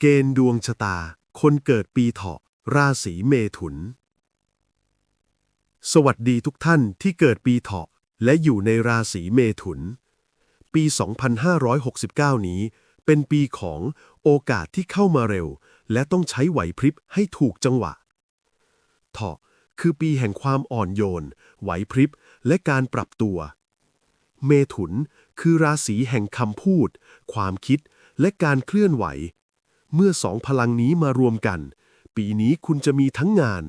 เกณฑ์ดวงชะตา คนเกิดปีเถาะ ราศีเมถุน สวัสดีทุกท่านที่เกิดปีเถาะ และอยู่ในราศีเมถุน ปี 2569 นี้ เป็นปีของโอกาสที่เข้ามาเร็ว และต้องใช้ไหวพริบให้ถูกจังหวะ เถาะคือปีแห่งความอ่อนโยน ไหวพริบ และการปรับตัว เมถุนคือราศีแห่งคำพูด ความคิดและการเคลื่อนไหว เมื่อสองพลังนี้มารวมกัน ปีนี้คุณจะมีทั้งงาน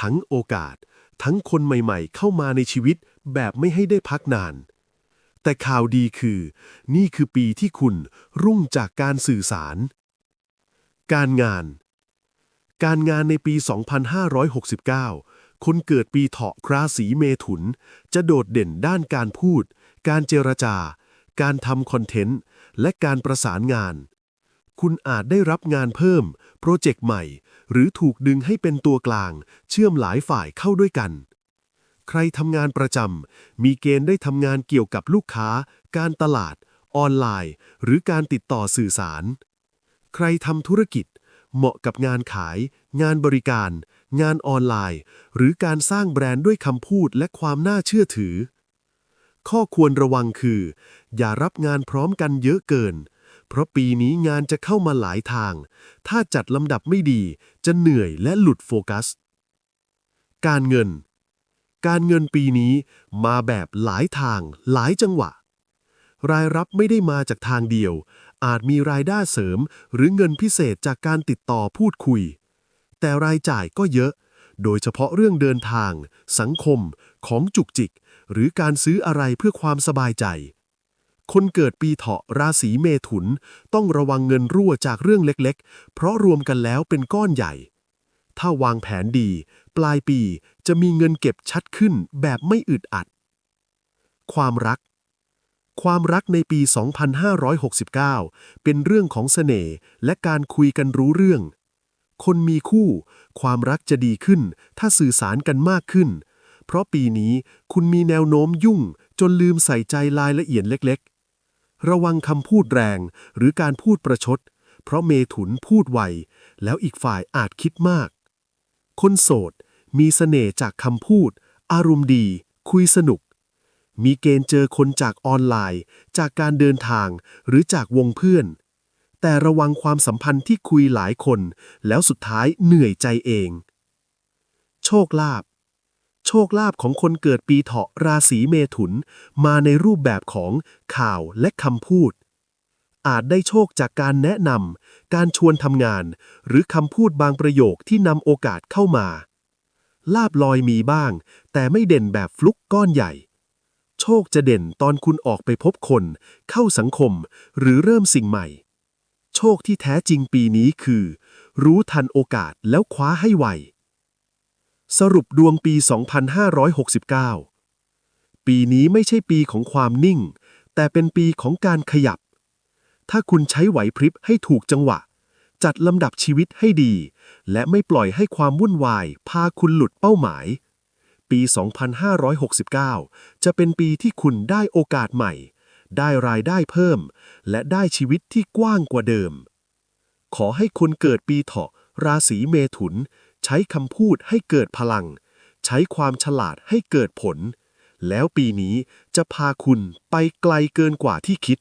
ทั้งโอกาส ทั้งคนใหม่ๆ เข้ามาในชีวิตแบบไม่ให้ได้พักนาน แต่ข่าวดีคือ นี่คือปีที่คุณรุ่งจากการสื่อสาร การงาน การงานในปี 2569 คนเกิดปีเถาะราศีเมถุน จะโดดเด่นด้านการพูด การเจรจา การทำคอนเทนต์ และการประสานงาน คุณอาจได้รับงานเพิ่ม โปรเจกต์ใหม่ หรือถูกดึงให้เป็นตัวกลาง เชื่อมหลายฝ่ายเข้าด้วยกัน ใครทำงานประจำมีเกณฑ์ได้ทำงานเกี่ยวกับลูกค้า การตลาด ออนไลน์ หรือการติดต่อสื่อสาร ใครทำธุรกิจ เหมาะกับงานขาย งานบริการ งานออนไลน์ หรือการสร้างแบรนด์ด้วยคำพูดและความน่าเชื่อถือ ข้อควรระวังคือ อย่ารับงานพร้อมกันเยอะเกิน เพราะปีนี้งานจะเข้ามาหลายทาง ถ้าจัดลำดับไม่ดีจะเหนื่อยและหลุดโฟกัส การเงิน การเงินปีนี้มาแบบหลายทางหลายจังหวะ รายรับไม่ได้มาจากทางเดียว อาจมีรายได้เสริมหรือเงินพิเศษจากการติดต่อพูดคุย แต่รายจ่ายก็เยอะ โดยเฉพาะเรื่องเดินทาง สังคม ของจุกจิก หรือการซื้ออะไรเพื่อความสบายใจ คนเกิดปีเถาะราศีเมถุน ต้องระวังเงินรั่วจากเรื่องเล็กๆ เพราะรวมกันแล้วเป็นก้อนใหญ่ ถ้าวางแผนดี ปลายปีจะมีเงินเก็บชัดขึ้นแบบไม่อึดอัด ความรัก ความรักในปี 2569 เป็นเรื่องของเสน่ห์และการคุยกันรู้เรื่อง คนมีคู่ ความรักจะดีขึ้น ถ้าสื่อสารกันมากขึ้นเพราะปีนี้คุณมีแนวโน้มยุ่งจนลืมใส่ใจรายละเอียดเล็กๆ ระวังคำพูดแรงหรือการพูดประชด เพราะเมถุนพูดไว แล้วอีกฝ่ายอาจคิดมาก คนโสดมีเสน่ห์จากคำพูด อารมณ์ดี คุยสนุก มีเกณฑ์เจอคนจากออนไลน์ จากการเดินทางหรือจากวงเพื่อน แต่ระวังความสัมพันธ์ที่คุยหลายคน แล้วสุดท้ายเหนื่อยใจเอง โชคลาภ โชคลาภของคนเกิดปีเถาะราศีเมถุน มาในรูปแบบของข่าวและคำพูด อาจได้โชคจากการแนะนำการชวนทำงาน หรือคำพูดบางประโยคที่นำโอกาสเข้ามา ลาบลอยมีบ้าง แต่ไม่เด่นแบบฟลุกก้อนใหญ่ โชคจะเด่นตอนคุณออกไปพบคน เข้าสังคม หรือเริ่มสิ่งใหม่ โชคที่แท้จริงปีนี้คือ รู้ทันโอกาสแล้วคว้าให้ไว สรุปดวงปี 2569 ปีนี้ไม่ใช่ปีของความนิ่ง แต่เป็นปีของการขยับ ถ้าคุณใช้ไหวพริบให้ถูกจังหวะ จัดลำดับชีวิตให้ดี และไม่ปล่อยให้ความวุ่นวาย พาคุณหลุดเป้าหมาย ปี 2569 จะเป็นปีที่คุณได้โอกาสใหม่ ได้รายได้เพิ่ม และได้ชีวิตที่กว้างกว่าเดิม ขอให้คนเกิดปีเถาะราศีเมถุน ช้คำพูดให้เกิดพลัง ใช้ความฉลาดให้เกิดผล แล้วปีนี้จะพาคุณไปไกลเกินกว่าที่คิด